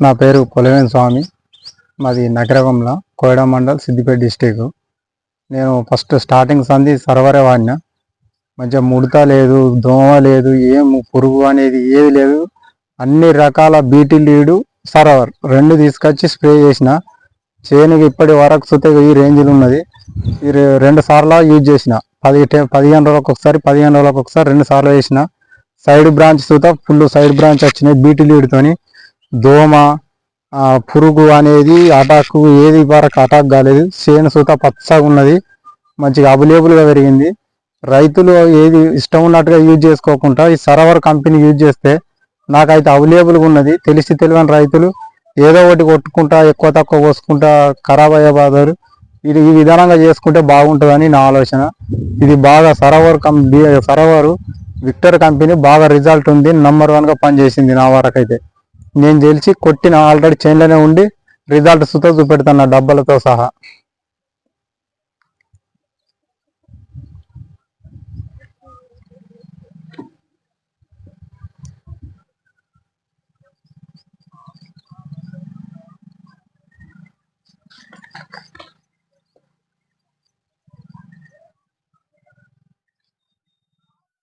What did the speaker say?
నా పేరు కొలవేన్ స్వామి. మాది నగరగంలో కోయడ మండల్ సిద్దిపేట డిస్టిక్. నేను ఫస్ట్ స్టార్టింగ్ సంది సర్వరే వాడిన. మంచిగా ముడత లేదు దోమ లేదు ఏం పురుగు అనేది ఏది లేదు. అన్ని రకాల బీటీ లీడు సర్వర్ రెండు తీసుకొచ్చి స్ప్రే చేసిన. చేనుకి ఇప్పటి వరకు సుతే ఈ రేంజ్లో ఉన్నది. ఈ రెండు సార్లు యూజ్ చేసిన. పది టే- పదిహేను రోజులకు ఒకసారి పదిహేను రోజులకు ఒకసారి రెండు సార్లు వేసిన. సైడ్ బ్రాంచ్ సుతా ఫుల్ సైడ్ బ్రాంచ్ వచ్చినాయి బీటీ లీడ్తోని దోమ పురుగు అనేది అటాక్ ఏది వరకు అటాక్ కాలేదు. చేను సూత పచ్చగా ఉన్నది. మంచిగా అవైలబుల్గా పెరిగింది. రైతులు ఏది ఇష్టం ఉన్నట్టుగా యూజ్ చేసుకోకుండా ఈ సరవర్ కంపెనీ యూజ్ చేస్తే నాకైతే అవైలబుల్గా ఉన్నది. తెలిసి తెలియని రైతులు ఏదో ఒకటి కొట్టుకుంటా ఎక్కువ తక్కువ పోసుకుంటా ఖరాబ్ అయ్యే బాధారు ఇది ఈ విధానంగా చేసుకుంటే బాగుంటుందని నా ఆలోచన. ఇది బాగా సరోవర్ కం సరోవరు విక్టర్ కంపెనీ బాగా రిజల్ట్ ఉంది. నంబర్ వన్గా పనిచేసింది నా వరకైతే. నేను తెలిసి కొట్టిన ఆల్రెడీ చైన్లోనే ఉండి రిజల్ట్ సుతో చూపెడుతున్నా డబ్బలతో సహా.